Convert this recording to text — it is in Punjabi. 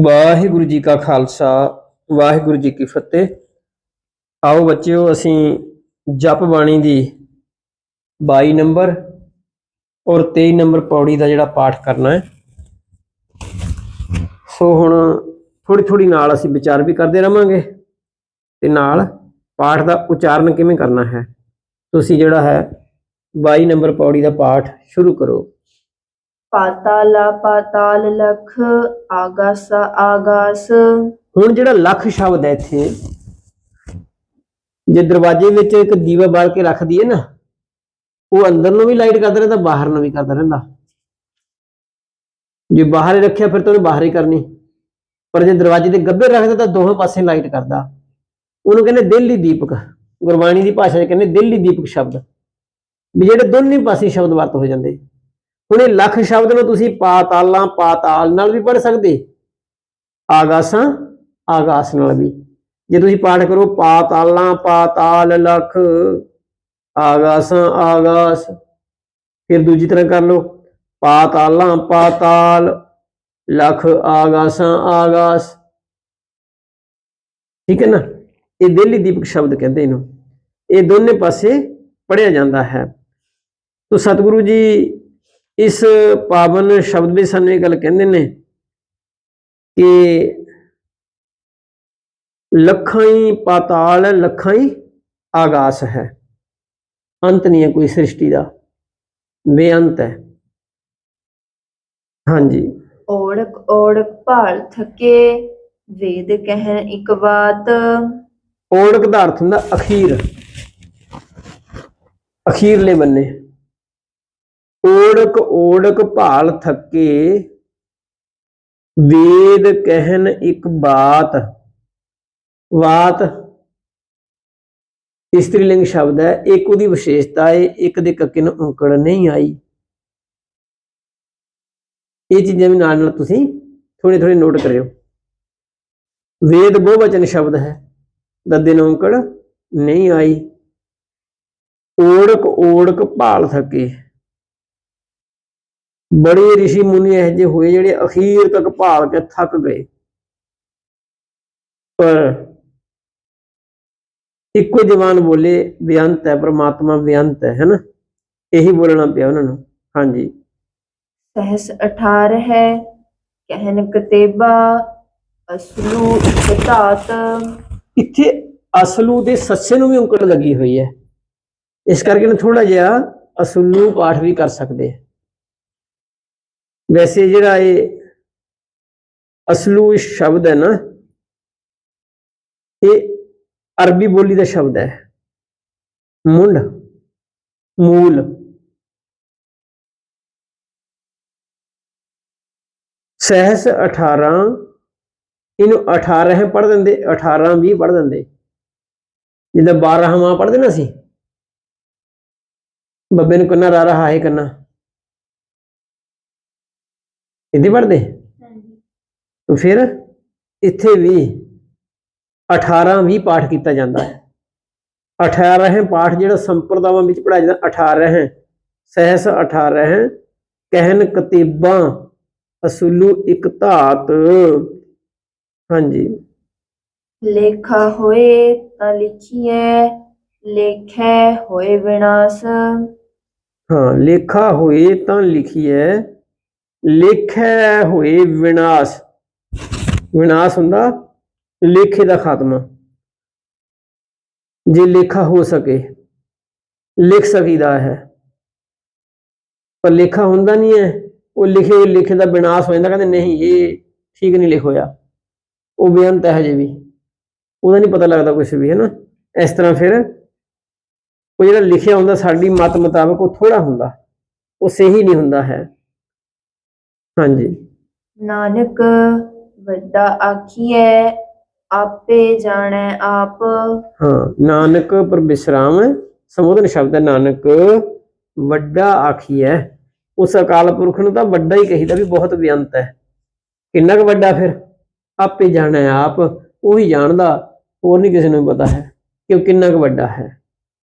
ਵਾਹਿਗੁਰੂ ਜੀ ਕਾ ਖਾਲਸਾ, ਵਾਹਿਗੁਰੂ ਜੀ ਕੀ ਫਤਿਹ। ਆਓ ਬੱਚਿਓ, ਅਸੀਂ ਜਪ ਬਾਣੀ ਦੀ 22 ਨੰਬਰ ਔਰ 23 ਨੰਬਰ ਪੌੜੀ ਦਾ ਜਿਹੜਾ ਪਾਠ ਕਰਨਾ ਹੈ। ਸੋ ਹੁਣ ਥੋੜੀ ਥੋੜੀ ਨਾਲ ਅਸੀਂ ਵਿਚਾਰ ਵੀ ਕਰਦੇ ਰਵਾਂਗੇ ਤੇ ਨਾਲ ਪਾਠ ਦਾ ਉਚਾਰਨ ਕਿਵੇਂ ਕਰਨਾ ਹੈ। ਤੁਸੀਂ ਜਿਹੜਾ ਹੈ 22 ਨੰਬਰ ਪੌੜੀ ਦਾ ਪਾਠ ਸ਼ੁਰੂ ਕਰੋ। ਪਾਤਾਲਾ ਪਾਤਾਲ ਲਖ, ਆਗਾਸ ਆਗਾਸ। ਹੁਣ ਜਿਹੜਾ ਲੱਖ ਸ਼ਬਦ ਹੈ ਇੱਥੇ, ਜੇ ਦਰਵਾਜ਼ੇ ਵਿੱਚ ਇੱਕ ਦੀਵਾ ਬਾਲ ਕੇ ਰੱਖ ਦਈਏ ਨਾ, ਉਹ ਅੰਦਰ ਨੂੰ ਵੀ ਲਾਈਟ ਕਰਦਾ ਰਹਿੰਦਾ, ਬਾਹਰ ਨੂੰ ਵੀ ਕਰਦਾ ਰਹਿੰਦਾ। ਜੇ ਬਾਹਰ ਰੱਖਿਆ, ਫਿਰ ਤਾਂ ਉਹਨੇ ਬਾਹਰ ਹੀ ਕਰਨੀ। ਪਰ ਜੇ ਦਰਵਾਜ਼ੇ ਦੇ ਗੱਭੇ ਰੱਖਦਾ, ਤਾਂ ਦੋਵੇਂ ਪਾਸੇ ਲਾਈਟ ਕਰਦਾ। ਉਹਨੂੰ ਕਹਿੰਦੇ ਦਿਲ ਦਿੱਲੀ ਦੀਪਕ, ਗੁਰਬਾਣੀ ਦੀ ਭਾਸ਼ਾ 'ਚ ਕਹਿੰਦੇ ਦਿਲ ਦਿੱਲੀ ਦੀਪਕ ਸ਼ਬਦ। ਵੀ ਜਿਹੜੇ ਦੋਨੇ ਪਾਸੇ ਸ਼ਬਦ ਵਰਤ ਹੋ ਜਾਂਦੇ। ਹੁਣ ਇਹ ਲੱਖ ਸ਼ਬਦ ਨੂੰ ਤੁਸੀਂ ਪਾਤਾਲਾਂ, ਪਾਤਾਲ ਨਾਲ ਵੀ ਪੜ੍ਹ ਸਕਦੇ। ਆਗਾਸਾਂ, ਆਗਾਸ ਨਾਲ ਵੀ। ਜੇ ਤੁਸੀਂ ਪਾਠ ਕਰੋ, ਪਾਤਾਲਾਂ, ਪਾਤਾਲ ਲਖ, ਆਗਾਸਾਂ, ਆਗਾਸ, ਫਿਰ ਦੂਜੀ ਤਰ੍ਹਾਂ ਕਰ ਲਓ। ਪਾਤਾਲਾਂ, ਪਾਤਾਲ ਲਖ, ਆਗਾਸਾਂ, ਆਗਾਸ। ਠੀਕ ਹੈ ਨਾ? ਇਹ ਦਿੱਲੀ ਦੀਪਕ ਸ਼ਬਦ ਕਹਿੰਦੇ ਇਹਨੂੰ। ਇਹ ਦੋਨੇ ਪਾਸੇ ਪੜਿਆ ਜਾਂਦਾ ਹੈ। ਤੋ ਸਤਿਗੁਰੂ ਜੀ ਇਸ ਪਾਵਨ ਸ਼ਬਦ ਵਿੱਚ ਸਾਨੂੰ ਇਹ ਗੱਲ ਕਹਿੰਦੇ ਨੇ ਕਿ ਲੱਖਾਂ ਹੀ ਪਾਤਾਲ ਲੱਖਾਂ ਹੀ ਆਗਾਸ ਹੈ। ਅੰਤ ਨਹੀਂ ਹੈ ਕੋਈ ਸ੍ਰਿਸ਼ਟੀ ਦਾ। ਬੇਅੰਤ ਹੈ। ਹਾਂਜੀ। ਓੜਕ ਓੜਕ ਭਾਲ ਥਕੇ ਵੇਦ ਕਹਿਣ ਇੱਕ ਬਾਤ ਓੜਕ ਦਾ ਅਰਥ ਹੁੰਦਾ ਅਖੀਰ। ਅਖੀਰਲੇ ਬੰਨੇ। ਓੜਕ ਓੜਕ ਭਾਲ ਥੱਕੇ, ਵੇਦ ਕਹਿਨ ਇੱਕ ਬਾਤ। ਬਾਤ ਇਸਤਰੀ ਲਿੰਗ ਸ਼ਬਦ ਹੈ, ਇੱਕ ਉਹਦੀ ਵਿਸ਼ੇਸ਼ਤਾ ਹੈ ਇੱਕ ਦੇ ਕੱਕੇ ਨੂੰ ਔਂਕੜ ਨਹੀਂ ਆਈ। ਇਹ ਚੀਜ਼ਾਂ ਵੀ ਨਾਲ ਨਾਲ ਤੁਸੀਂ ਥੋੜੇ ਥੋੜੇ ਨੋਟ ਕਰਿਓ। ਵੇਦ ਬਹੁਵਚਨ ਸ਼ਬਦ ਹੈ, ਦੱਦੇ ਨੂੰ ਔਂਕੜ ਨਹੀਂ ਆਈ। ਓੜਕ ਓੜਕ ਭਾਲ ਥੱਕੇ। ਬੜੇ ઋષਿ ਮੁਨੀ ਇਹ ਜਿਹੇ ਹੋਏ ਜਿਹੜੇ ਅਖੀਰ ਤੱਕ ਭਾਲ ਕੇ ਥੱਕ ਗਏ। ਪਰ ਇੱਕੋ ਜਵਾਨ ਬੋਲੇ ਬੇਅੰਤ ਹੈ ਪ੍ਰਮਾਤਮਾ ਬੇਅੰਤ ਹੈ। ਹੈਨਾ? ਇਹੀ ਬੋਲਣਾ ਪਿਆ ਉਹਨਾਂ ਨੂੰ। ਹਾਂਜੀ। ਸਹਸ 18 ਹੈ ਕਹਿਨ ਕਤੇਬਾ ਅਸਲੂ ਇੱਕ ਧਾਤ। ਇੱਥੇ ਅਸਲੂ ਦੇ ਸੱਸੇ ਨੂੰ ਵੀ ਔਂਕੜ ਲੱਗੀ ਹੋਈ ਹੈ। ਇਸ ਕਰਕੇ ਨਾ ਥੋੜਾ ਜਿਹਾ ਅਸਲੂ ਪਾਠ ਵੀ ਕਰ ਸਕਦੇ ਆ। ਵੈਸੇ ਜਿਹੜਾ ਇਹ ਅਸਲੂ ਸ਼ਬਦ ਹੈ ਨਾ, ਇਹ ਅਰਬੀ ਬੋਲੀ ਦਾ ਸ਼ਬਦ ਹੈ। ਮੁੰਡ, ਮੂਲ। ਸਹਿਸ 18 ਇਹਨੂੰ 18 ਪੜ੍ਹ ਦਿੰਦੇ 18 20 ਪੜ੍ਹ ਦਿੰਦੇ। ਜਿੱਦਾਂ 12 ਮਾਂ ਪੜ੍ਹਦੇ ਨਾ ਸੀ ਬੱਬੇ ਨੂੰ ਕੰਨਾ ਰਾ ਰਹਾ ਹੈ ਕੰਨਾ ਇਹਦੇ ਪੜ੍ਹਦੇ? ਤਾਂ ਫਿਰ ਇੱਥੇ ਵੀ 18 20 ਪਾਠ ਕੀਤਾ ਜਾਂਦਾ ਹੈ। 18 ਪਾਠ ਜਿਹੜਾ ਸੰਪਰਦਾਵਾਂ ਵਿੱਚ ਪੜਾਇਆ ਜਾਂਦਾ 18 ਸਹਿਸ 18 ਕਹਿਨ ਕਤੀਬਾਂ ਅਸੂਲੂ ਇੱਕ ਧਾਤ। ਹਾਂਜੀ। ਲੇਖਾ ਹੋਏ ਤਾਂ ਲਿਖੀਐ ਲੇਖੈ ਹੋਏ ਵਿਨਾਸ਼। ਹਾਂ ਲੇਖਾ ਹੋਏ ਤਾਂ ਲਿਖੀਐ। ਲੇਖੈ ਹੋਏ ਵਿਨਾਸ਼। ਵਿਨਾਸ਼ ਹੁੰਦਾ ਲੇਖੇ ਦਾ ਖਾਤਮਾ। ਜੇ ਲੇਖਾ ਹੋ ਸਕੇ, ਲਿਖ ਸਕੀਦਾ ਹੈ। ਪਰ ਲੇਖਾ ਹੁੰਦਾ ਨਹੀਂ ਹੈ। ਉਹ ਲਿਖੇ ਹੋਏ ਲੇਖੇ ਦਾ ਵਿਨਾਸ਼ ਹੋ ਜਾਂਦਾ, ਕਹਿੰਦੇ ਨਹੀਂ, ਇਹ ਠੀਕ ਨਹੀਂ ਲਿਖ ਹੋਇਆ ਉਹ ਬੇਅੰਤ ਹੈ ਜੇ ਵੀ। ਉਹਦਾ ਨਹੀਂ ਪਤਾ ਲੱਗਦਾ ਕੁਝ ਵੀ ਹੈ ਨਾ ਇਸ ਤਰ੍ਹਾਂ ਫਿਰ ਉਹ ਜਿਹੜਾ ਲਿਖਿਆ ਹੁੰਦਾ, ਸਾਡੀ ਮਤ ਮੁਤਾਬਕ ਉਹ ਥੋੜਾ ਹੁੰਦਾ। ਉਹ ਸਹੀ ਨਹੀਂ ਹੁੰਦਾ ਹੈ। ਹਾਂਜੀ। ਨਾਨਕ ਵੱਡਾ ਆਖੀਐ ਆਪੇ ਜਾਣੈ ਆਪ। ਹਾਂ ਨਾਨਕ ਪਰ ਵਿਸਰਾਮ ਸੰਬੋਧਨ ਸ਼ਬਦ ਹੈ ਨਾਨਕ ਵੱਡਾ ਆਖੀਐ। ਉਸ ਅਕਾਲ ਪੁਰਖ ਨੂੰ ਤਾਂ ਵੱਡਾ ਹੀ ਕਹੀਦਾ ਵੀ ਬਹੁਤ ਬੇਅੰਤ ਹੈ। ਕਿੰਨਾ ਕੁ ਵੱਡਾ ਫਿਰ? ਆਪੇ ਜਾਣਾ ਹੈ ਆਪ ਉਹ ਹੀ ਜਾਣਦਾ ਹੋਰ ਨਹੀਂ ਕਿਸੇ ਨੂੰ ਪਤਾ ਹੈ ਕਿ ਉਹ ਕਿੰਨਾ ਕੁ ਵੱਡਾ ਹੈ।